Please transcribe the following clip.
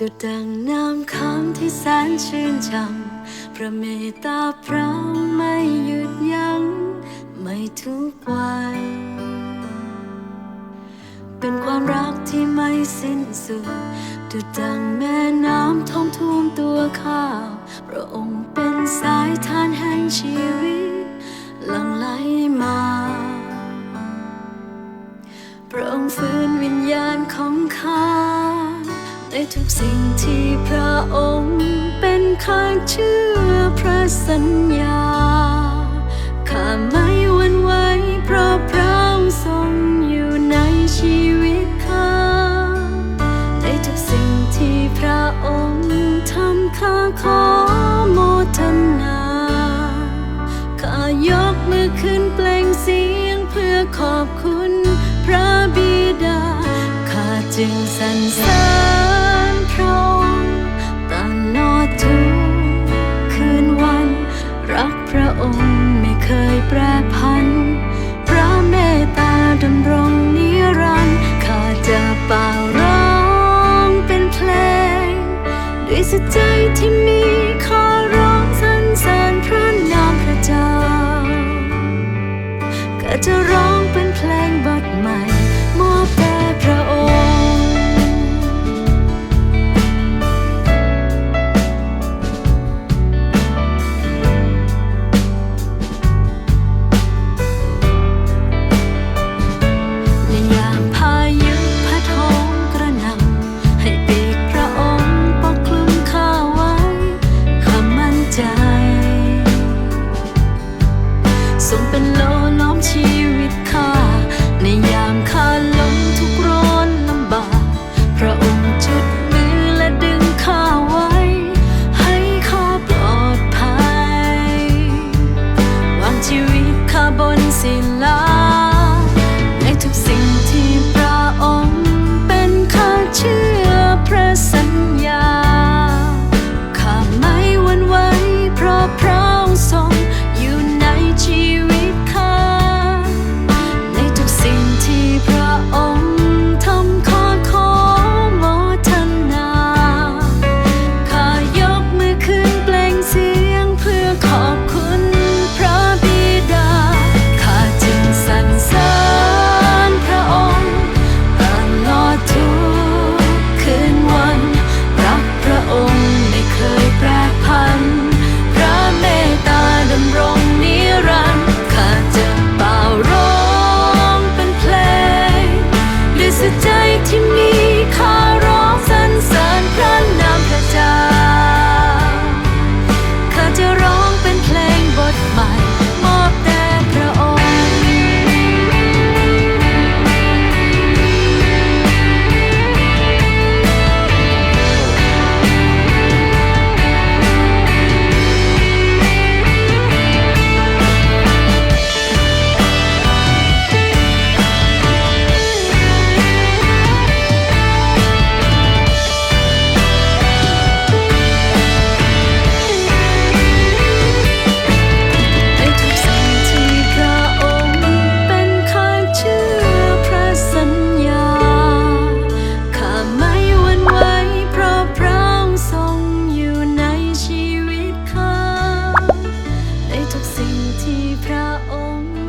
ดุดดังน้ำค้างที่แสนชื่นช่ำพระเมตตาพระไม่หยุดยัง้งไม่ทุกวันเป็นความรักที่ไม่สิ้นสุดดุดดังแม่น้ำท่อมท่วมตัวข้าว พระองค์เป็นสายทานแห่งชีวิตหลั่งไหลมา พระองค์ฟื้นวิญญาณของข้า ในทุกสิ่งที่พระองค์เป็นข้าเชื่อพระสัญญา ข้าไม่หวั่นไหวเพราะพระองค์ทรงอยู่ในชีวิตข้าในทุกสิ่งที่พระองค์ทำข้าขอโมทนาข้ายกมือขึ้นเปล่งเสียงเพื่อขอบคุณพระบิดาข้าจึงสรรเสริญ ที่พระองค์